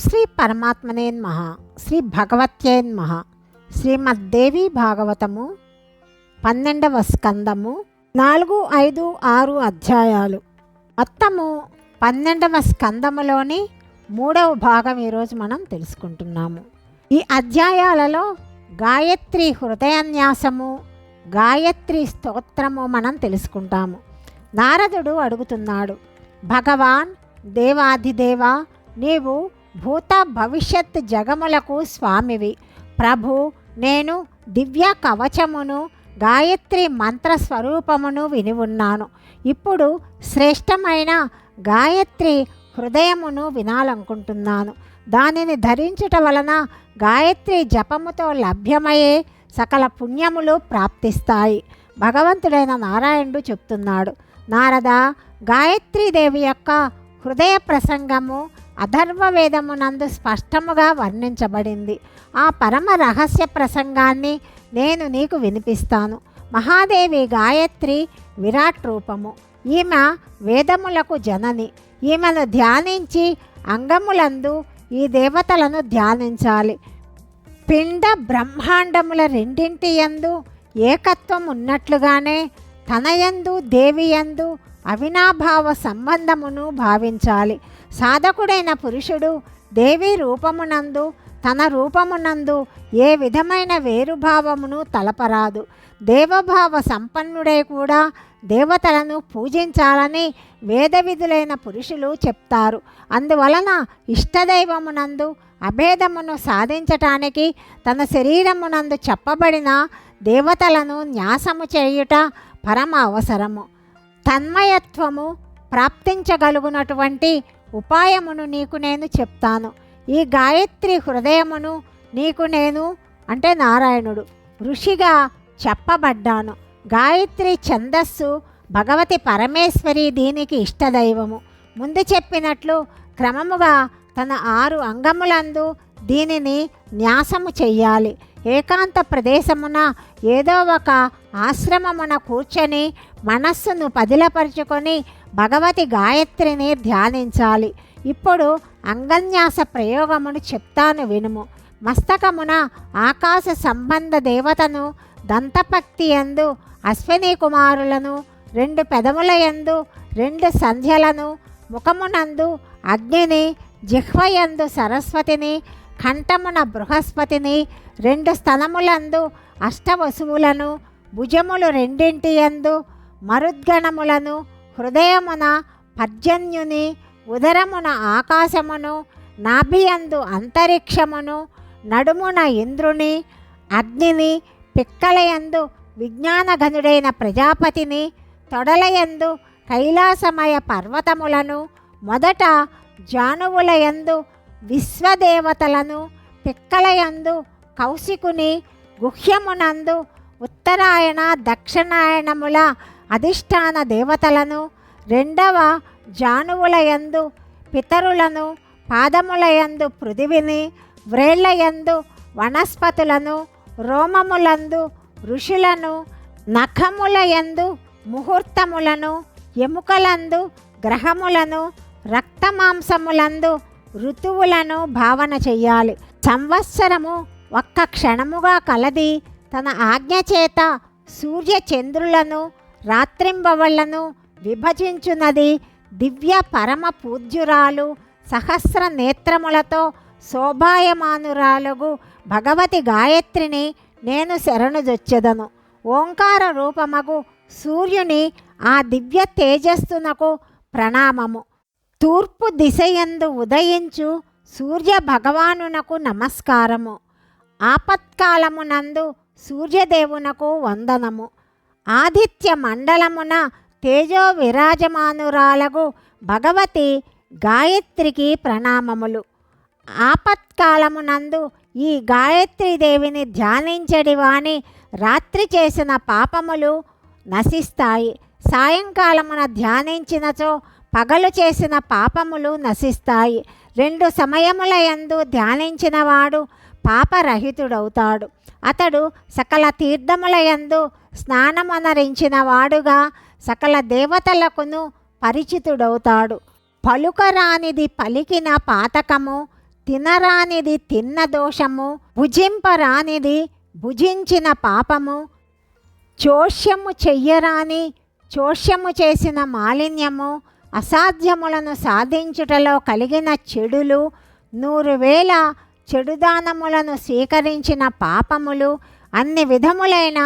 శ్రీ పరమాత్మనేన్మహ శ్రీ భగవత్యేన్మహ శ్రీమద్దేవి భాగవతము పన్నెండవ స్కందము నాలుగు ఐదు ఆరు అధ్యాయాలు. మొత్తము పన్నెండవ స్కందములోని మూడవ భాగం ఈరోజు మనం తెలుసుకుంటున్నాము. ఈ అధ్యాయాలలో గాయత్రి హృదయన్యాసము గాయత్రి స్తోత్రము మనం తెలుసుకుంటాము. నారదుడు అడుగుతున్నాడు భగవాన్ దేవాధిదేవ నీవు భూత భవిష్యత్ జగములకు స్వామివి. ప్రభు నేను దివ్య కవచమును గాయత్రి మంత్ర స్వరూపమును విని ఉన్నాను. ఇప్పుడు శ్రేష్టమైన గాయత్రి హృదయమును వినాలనుకుంటున్నాను. దానిని ధరించుట వలన గాయత్రి జపముతో లభ్యమయ్యే సకల పుణ్యములు ప్రాప్తిస్తాయి. భగవంతుడైన నారాయణుడు చెప్తున్నాడు. నారద గాయత్రీదేవి యొక్క హృదయ ప్రసంగము అథర్వవేదమునందు స్పష్టముగా వర్ణించబడింది. ఆ పరమ రహస్య ప్రసంగాన్ని నేను నీకు వినిపిస్తాను. మహాదేవి గాయత్రి విరాట్ రూపము. ఈమె వేదములకు జనని. ఈమెను ధ్యానించి అంగములందు ఈ దేవతలను ధ్యానించాలి. పిండ బ్రహ్మాండముల రెండింటి యందు ఏకత్వం ఉన్నట్లుగానే తనయందు దేవియందు అవినాభావ సంబంధమును భావించాలి. సాధకుడైన పురుషుడు దేవి రూపమునందు తన రూపమునందు ఏ విధమైన వేరుభావమును తలపరాదు. దేవభావ సంపన్నుడై కూడా దేవతలను పూజించాలని వేదవిధులైన పురుషులు చెప్తారు. అందువలన ఇష్టదైవమునందు అభేదమును సాధించటానికి తన శరీరమునందు చెప్పబడిన దేవతలను న్యాసము చేయుట పరమ అవసరము. తన్మయత్వము ప్రాప్తించగలుగునటువంటి ఉపాయమును నీకు నేను చెప్తాను. ఈ గాయత్రి హృదయమును నీకు నేను అంటే నారాయణుడు ఋషిగా చెప్పబడ్డాను. గాయత్రి ఛందస్సు భగవతి పరమేశ్వరి దీనికి ఇష్టదైవము. ముందు చెప్పినట్లు క్రమముగా తన ఆరు అంగములందు దీనిని న్యాసము చెయ్యాలి. ఏకాంత ప్రదేశమున ఏదో ఒక ఆశ్రమమున కూర్చొని మనస్సును పదిలపరుచుకొని భగవతి గాయత్రిని ధ్యానించాలి. ఇప్పుడు అంగన్యాస ప్రయోగమును చెప్తాను వినుము. మస్తకమున ఆకాశ సంబంధ దేవతను దంతపక్తి ఎందు అశ్విని కుమారులను రెండు పెదముల యందు రెండు సంధ్యలను ముఖమునందు అగ్నిని జిహ్వయందు సరస్వతిని కంఠమున బృహస్పతిని రెండు స్తనములందు అష్టవసువులను భుజములు రెండింటి యందు మరుద్గణములను హృదయమున పర్జన్యుని ఉదరమున ఆకాశమును నాభియందు అంతరిక్షమును నడుమున ఇంద్రుని అగ్నిని పిక్కలయందు విజ్ఞానఘనుడైన ప్రజాపతిని తొడలయందు కైలాసమయ పర్వతములను మొదట జానువులయందు విశ్వదేవతలను పిక్కలయందు కౌశికుని గుహ్యమునందు ఉత్తరాయణ దక్షిణాయణముల అధిష్టాన దేవతలను రెండవ జానువులయందు పితరులను పాదములయందు పృథివిని వ్రేళ్ళయందు వనస్పతులను రోమములందు ఋషులను నఖములయందు ముహూర్తములను ఎముకలందు గ్రహములను రక్తమాంసములందు ఋతువులను భావన చెయ్యాలి. సంవత్సరము ఒక్క క్షణముగా కలది తన ఆజ్ఞ చేత సూర్య చంద్రులను రాత్రింబవళ్ళను విభజించున్నది దివ్య పరమ పూజ్యురాలు సహస్ర నేత్రములతో శోభాయమానురాలుగు భగవతి గాయత్రిని నేను శరణుజొచ్చెదను. ఓంకార రూపమగు సూర్యుని ఆ దివ్య తేజస్సునకు ప్రణామము. తూర్పు దిశయందు ఉదయించు సూర్య భగవానునకు నమస్కారము. ఆపత్కాలమునందు సూర్యదేవునకు వందనము. ఆదిత్య మండలమున తేజో విరాజమానురాలకు భగవతి గాయత్రికి ప్రణామములు. ఆపత్కాలమునందు ఈ గాయత్రీదేవిని ధ్యానించడి వాని రాత్రి చేసిన పాపములు నశిస్తాయి. సాయంకాలమున ధ్యానించినచో పగలు చేసిన పాపములు నశిస్తాయి. రెండు సమయముల యందు ధ్యానించినవాడు పాపరహితుడవుతాడు. అతడు సకల తీర్థముల యందు స్నానమనరించిన వాడుగా సకల దేవతలకును పరిచితుడవుతాడు. పలుకరానిది పలికిన పాతకము తినరానిది తిన్న దోషము భుజింపరానిది భుజించిన పాపము చోష్యము చెయ్యరాని చోష్యము చేసిన మాలిన్యము అసాధ్యములను సాధించుటలో కలిగిన చెడులు నూరు వేల చెడుదానములను స్వీకరించిన పాపములు అన్ని విధములైన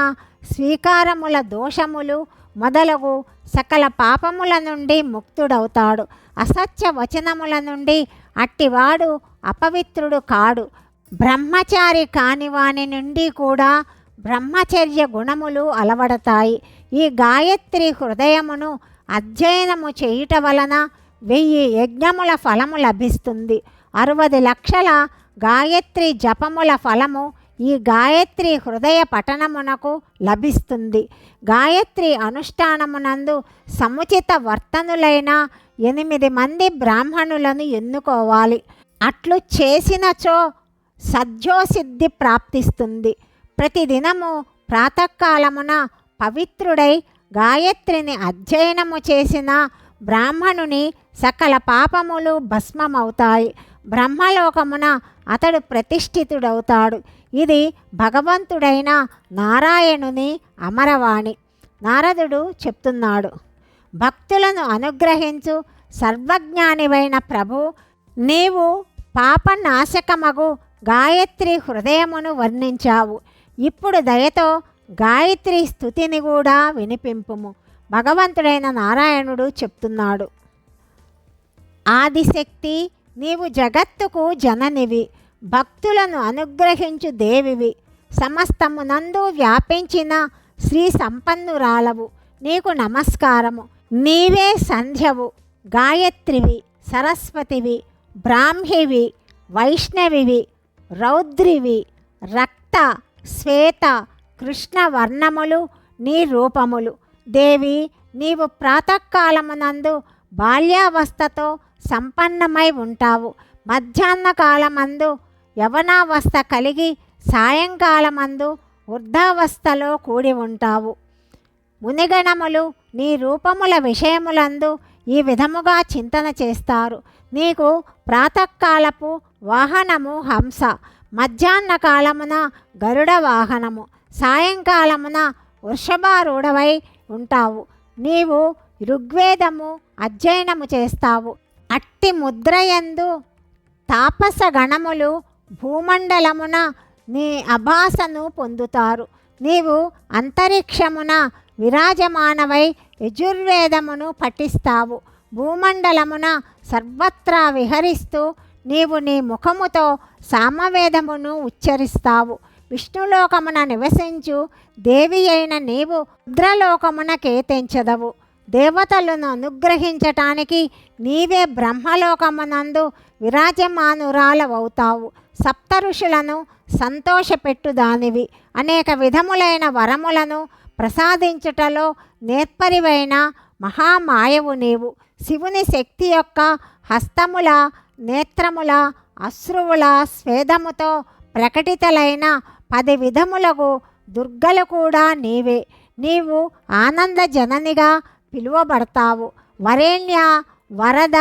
స్వీకారముల దోషములు మొదలగు సకల పాపముల నుండి ముక్తుడవుతాడు. అసత్య వచనముల నుండి అట్టివాడు అపవిత్రుడు కాడు. బ్రహ్మచారి కాని వాని నుండి కూడా బ్రహ్మచర్య గుణములు అలవడతాయి. ఈ గాయత్రి హృదయమును అధ్యయనము చేయుట వలన వెయ్యి యజ్ఞముల ఫలము లభిస్తుంది. అరవది లక్షల గాయత్రి జపముల ఫలము ఈ గాయత్రి హృదయ పఠనమునకు లభిస్తుంది. గాయత్రి అనుష్ఠానమునందు సముచిత వర్తనులైన ఎనిమిది మంది బ్రాహ్మణులను ఎన్నుకోవాలి. అట్లు చేసినచో సద్యోసిద్ధి ప్రాప్తిస్తుంది. ప్రతిదినము ప్రాతకాలమున పవిత్రుడై గాయత్రిని అధ్యయనము చేసిన బ్రాహ్మణుని సకల పాపములు భస్మమవుతాయి. బ్రహ్మలోకమున అతడు ప్రతిష్ఠితుడవుతాడు. ఇది భగవంతుడైన నారాయణుని అమరవాణి. నారదుడు చెప్తున్నాడు భక్తులను అనుగ్రహించు సర్వజ్ఞానివైన ప్రభు నీవు పాపనాశకమగు గాయత్రి హృదయమును వర్ణించావు. ఇప్పుడు దయతో గాయత్రి స్థుతిని కూడా వినిపింపుము. భగవంతుడైన నారాయణుడు చెప్తున్నాడు ఆదిశక్తి నీవు జగత్తుకు జననివి. భక్తులను అనుగ్రహించు దేవివి. సమస్తమునందు వ్యాపించిన శ్రీ సంపన్నురాలవు. నీకు నమస్కారము. నీవే సంధ్యవు. గాయత్రివి సరస్వతివి బ్రాహ్మివి వైష్ణవివి రౌద్రివి రక్త శ్వేత కృష్ణ వర్ణములు నీ రూపములు. దేవి నీవు ప్రాతకాలమునందు బాల్యావస్థతో సంపన్నమై ఉంటావు. మధ్యాహ్న కాలమందు యవనావస్థ కలిగి సాయంకాలమందు వృద్ధావస్థలో కూడి ఉంటావు. మునిగణములు నీ రూపముల విషయములందు ఈ విధముగా చింతన చేస్తారు. నీకు ప్రాతకాలపు వాహనము హంస మధ్యాహ్న కాలమున గరుడ వాహనము సాయంకాలమున వృషభారూఢవై ఉంటావు. నీవు ఋగ్వేదము అధ్యయనము చేస్తావు. అట్టి ముద్రయందు తాపస గణములు భూమండలమున నీ అభాసను పొందుతారు. నీవు అంతరిక్షమున విరాజమానవై యజుర్వేదమును పఠిస్తావు. భూమండలమున సర్వత్రా విహరిస్తూ నీవు నీ ముఖముతో సామవేదమును ఉచ్చరిస్తావు. విష్ణులోకమున నివసించు దేవి అయిన నీవు రుద్రలోకమున కేతించదవు. దేవతలను అనుగ్రహించటానికి నీవే బ్రహ్మలోకమునందు విరాజమానురాలవవుతావు. సప్త ఋషులను సంతోషపెట్టుదానివి. అనేక విధములైన వరములను ప్రసాదించుటలో నేర్పరివైన మహామాయవు నీవు. శివుని శక్తి యొక్క హస్తముల నేత్రముల అశ్రువుల స్వేదముతో ప్రకటితలైన పది విధములకు దుర్గలు కూడా నీవే. నీవు ఆనంద జననిగా పిలువబడతావు. వరేణ్య వరద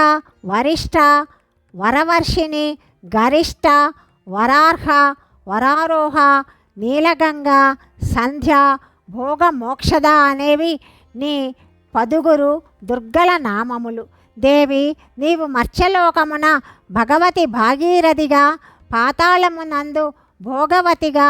వరిష్ట వరవర్షిణి గరిష్ట వరార్హ వరారోహ నీలగంగ సంధ్య భోగ మోక్షద అనేవి నీ పదుగురు దుర్గల నామములు. దేవి నీవు మత్స్యలోకమున భగవతి భాగీరథిగా పాతాళమునందు భోగవతిగా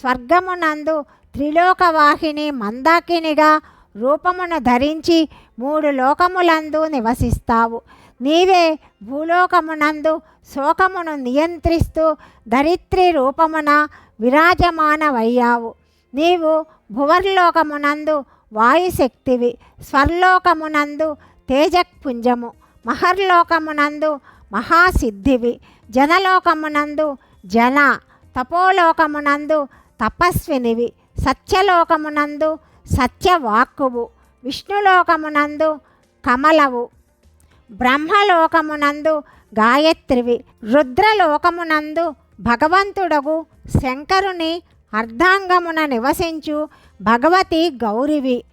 స్వర్గమునందు త్రిలోకవాహిని మందాకినిగా రూపమును ధరించి మూడు లోకములందు నివసిస్తావు. నీవే భూలోకమునందు శోకమును నియంత్రిస్తూ ధరిత్రి రూపమున విరాజమానవయ్యావు. నీవు భువర్లోకమునందు వాయుశక్తివి స్వర్లోకమునందు తేజపుంజము మహర్లోకమునందు మహాసిద్ధివి జనలోకమునందు జన తపోలోకమునందు తపస్వినివి సత్యలోకమునందు సత్యవాక్కువు విష్ణులోకమునందు కమలవు బ్రహ్మలోకమునందు గాయత్రివి రుద్రలోకమునందు భగవంతుడగు శంకరుని అర్ధాంగమున నివసించు భగవతి గౌరివి.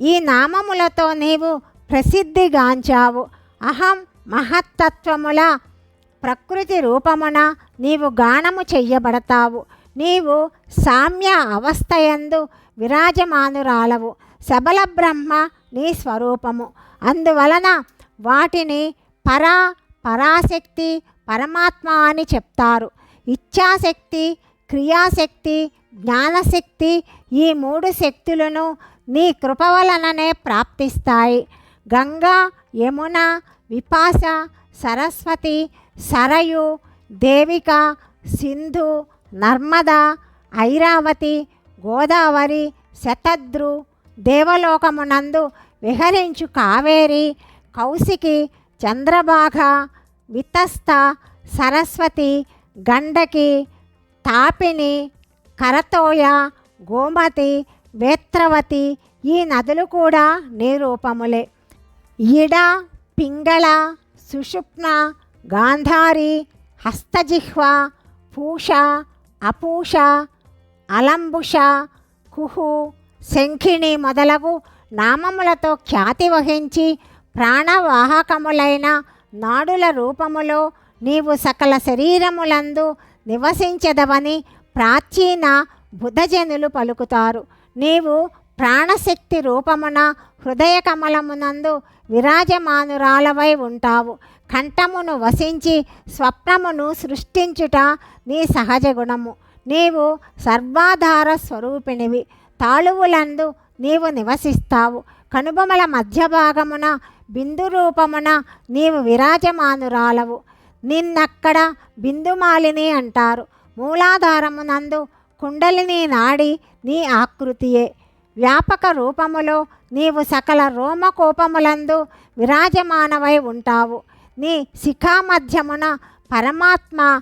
ఈ నామములతో నీవు ప్రసిద్ధిగాంచావు. అహం మహత్తత్వముల ప్రకృతి రూపమున నీవు గానము చెయ్యబడతావు. నీవు సామ్య అవస్థయందు విరాజమానురాలవు. సబల బ్రహ్మ నీ స్వరూపము. అందువలన వాటిని పరా పరాశక్తి పరమాత్మ అని చెప్తారు. ఇచ్ఛాశక్తి క్రియాశక్తి జ్ఞానశక్తి ఈ మూడు శక్తులను నీ కృప వలననే ప్రాప్తిస్తాయి. గంగా యమున విపాస సరస్వతి సరయు దేవిక సింధు నర్మద ఐరావతి గోదావరి శతద్రు దేవలోకమునందు విహరించు కావేరి కౌశికి చంద్రభాగ వితస్త సరస్వతి గండకి తాపిని కరతోయ గోమతి వేత్రవతి ఈ నదులు కూడా నీరూపములే ఇడ పింగళ సుషుప్న గాంధారి హస్తజిహ్వ పూష అపూష అలంబుష కుహు శంఖిణి మొదలగు నామములతో ఖ్యాతి వహించి ప్రాణవాహకములైన నాడుల రూపములో నీవు సకల శరీరములందు నివసించదవని ప్రాచీన బుధజనులు పలుకుతారు. నీవు ప్రాణశక్తి రూపమున హృదయ కమలమునందు విరాజమానురాలవై ఉంటావు. కంఠమును వసించి స్వప్నమును సృష్టించుట నీ సహజ గుణము. నీవు సర్వాధార స్వరూపిణివి. తాళువులందు నీవు నివసిస్తావు. కనుబొమల మధ్య భాగమున బిందు రూపమున నీవు విరాజమానురాలవు. నిన్నక్కడ బిందుమాలిని అంటారు. మూలాధారమునందు కుండలిని నాడి నీ ఆకృతియే. వ్యాపక రూపములో నీవు సకల రోమకోపములందు విరాజమానవై ఉంటావు. నీ శిఖామధ్యమున పరమాత్మ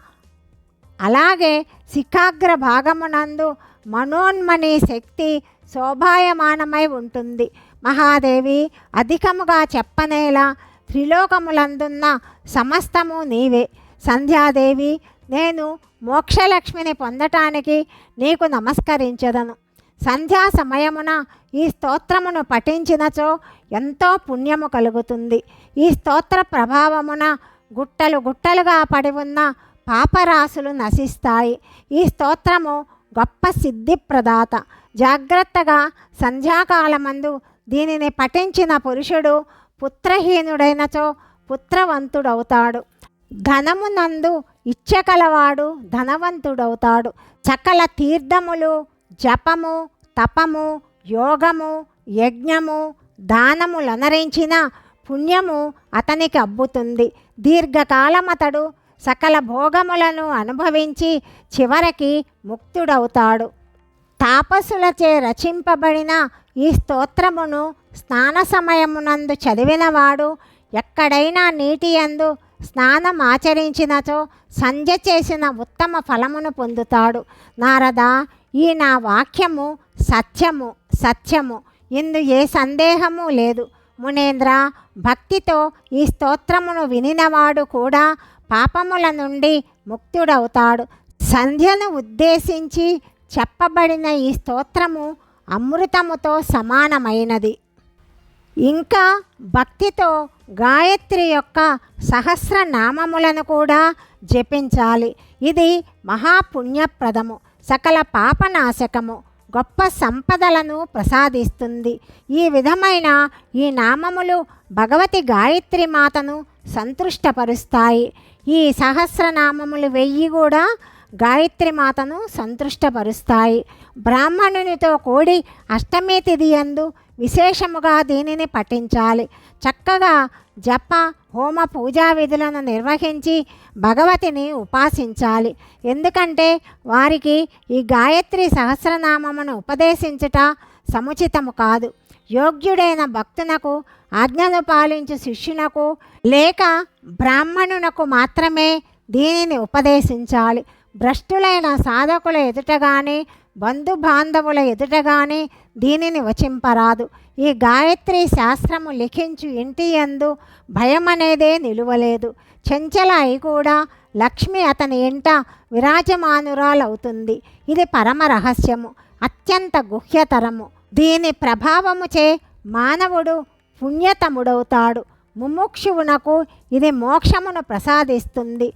అలాగే శిఖాగ్ర భాగమునందు మనోన్మని శక్తి శోభాయమానమై ఉంటుంది. మహాదేవి అధికముగా చెప్పనేలా త్రిలోకములందున్న సమస్తము నీవే. సంధ్యాదేవి నేను మోక్షలక్ష్మిని పొందటానికి నీకు నమస్కరించదను. సంధ్యా సమయమున ఈ స్తోత్రమును పఠించినచో ఎంతో పుణ్యము కలుగుతుంది. ఈ స్తోత్ర ప్రభావమున గుట్టలు గుట్టలుగా పడి ఉన్న పాపరాశులు నశిస్తాయి. ఈ స్తోత్రము గొప్ప సిద్ధిప్రదాత జాగ్రత్తగా సంధ్యాకాలమందు దీనిని పఠించిన పురుషుడు పుత్రహీనుడైనచో పుత్రవంతుడవుతాడు. ధనమునందు ఇచ్చకలవాడు ధనవంతుడవుతాడు. సకల తీర్థములు జపము తపము యోగము యజ్ఞము దానములనరించిన పుణ్యము అతనికి అబ్బుతుంది. దీర్ఘకాలమతడు సకల భోగములను అనుభవించి చివరికి ముక్తుడవుతాడు. తాపసులచే రచింపబడిన ఈ స్తోత్రమును స్నాన సమయమునందు చదివినవాడు ఎక్కడైనా నీటి యందు స్నానం ఆచరించినచో సంధ్య చేసిన ఉత్తమ ఫలమును పొందుతాడు. నారద ఈ నా వాక్యము సత్యము సత్యము ఇందు ఏ సందేహము లేదు. మునేంద్ర భక్తితో ఈ స్తోత్రమును వినినవాడు కూడా పాపముల నుండి ముక్తుడవుతాడు. సంధ్యను ఉద్దేశించి చెప్పబడిన ఈ స్తోత్రము అమృతముతో సమానమైనది. ఇంకా భక్తితో గాయత్రి యొక్క సహస్రనామములను కూడా జపించాలి. ఇది మహాపుణ్యప్రదము. సకల పాపనాశకము గొప్ప సంపదలను ప్రసాదిస్తుంది. ఈ విధమైన ఈ నామములు భగవతి గాయత్రి మాతను సంతృష్టపరుస్తాయి. ఈ సహస్రనామములు వెయ్యి కూడా గాయత్రి మాతను సంతృష్టపరుస్తాయి. బ్రాహ్మణునితో కూడి అష్టమి తిథి యందు విశేషముగా దీనిని పఠించాలి. చక్కగా జప హోమ పూజా విధులను నిర్వహించి భగవతిని ఉపాసించాలి. ఎందుకంటే వారికి ఈ గాయత్రి సహస్రనామమును ఉపదేశించుట సముచితము కాదు. యోగ్యుడైన భక్తునకు ఆజ్ఞను పాలించు శిష్యునకు లేక బ్రాహ్మణునకు మాత్రమే దీనిని ఉపదేశించాలి. భ్రష్టులైన సాధకుల ఎదుట కానీ బంధుబాంధవుల ఎదుట కానీ దీనిని వచింపరాదు. ఈ గాయత్రి శాస్త్రము లిఖించు ఇంటి యందు భయం అనేదే నిలువలేదు. చెంచల అయి కూడా లక్ష్మి అతని ఇంట విరాజమానురాలవుతుంది. ఇది పరమ రహస్యము అత్యంత గుహ్యతరము. దీని ప్రభావముచే మానవుడు పుణ్యతముడవుతాడు. ముముక్షువునకు ఇది మోక్షమును ప్రసాదిస్తుంది.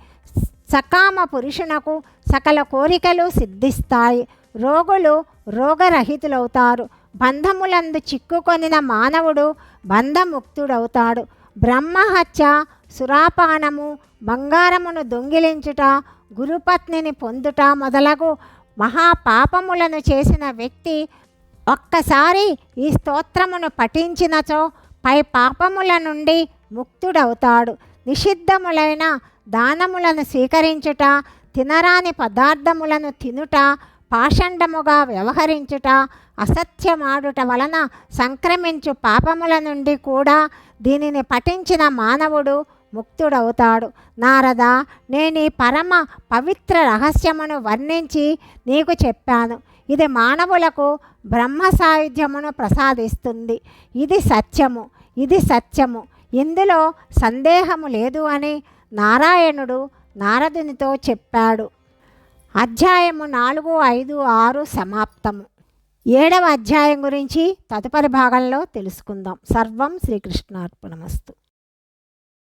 సకామ పురుషునకు సకల కోరికలు సిద్ధిస్తాయి. రోగులు రోగరహితులవుతారు. బంధములందు చిక్కుకొనిన మానవుడు బంధముక్తుడవుతాడు. బ్రహ్మహత్య సురాపానము బంగారమును దొంగిలించుట గురుపత్నిని పొందుట మొదలగు మహాపాపములను చేసిన వ్యక్తి ఒక్కసారి ఈ స్తోత్రమును పఠించినచో పై పాపముల నుండి ముక్తుడవుతాడు. నిషిద్ధములైన దానములను స్వీకరించుట తినరాని పదార్థములను తినుట పాషండముగా వ్యవహరించుట అసత్యమాడుట వలన సంక్రమించు పాపముల నుండి కూడా దీనిని పఠించిన మానవుడు ముక్తుడవుతాడు. నారద నేను ఈ పరమ పవిత్ర రహస్యమును వర్ణించి నీకు చెప్పాను. ఇది మానవులకు బ్రహ్మ సాయుధ్యమును ప్రసాదిస్తుంది. ఇది సత్యము ఇది సత్యము. ఇందులో సందేహము లేదు అని నారాయణుడు నారదునితో చెప్పాడు. అధ్యాయము నాలుగు ఐదు ఆరు సమాప్తము. ఏడవ అధ్యాయం గురించి తదుపరి భాగంలో తెలుసుకుందాం. సర్వం శ్రీకృష్ణార్పణమస్తు.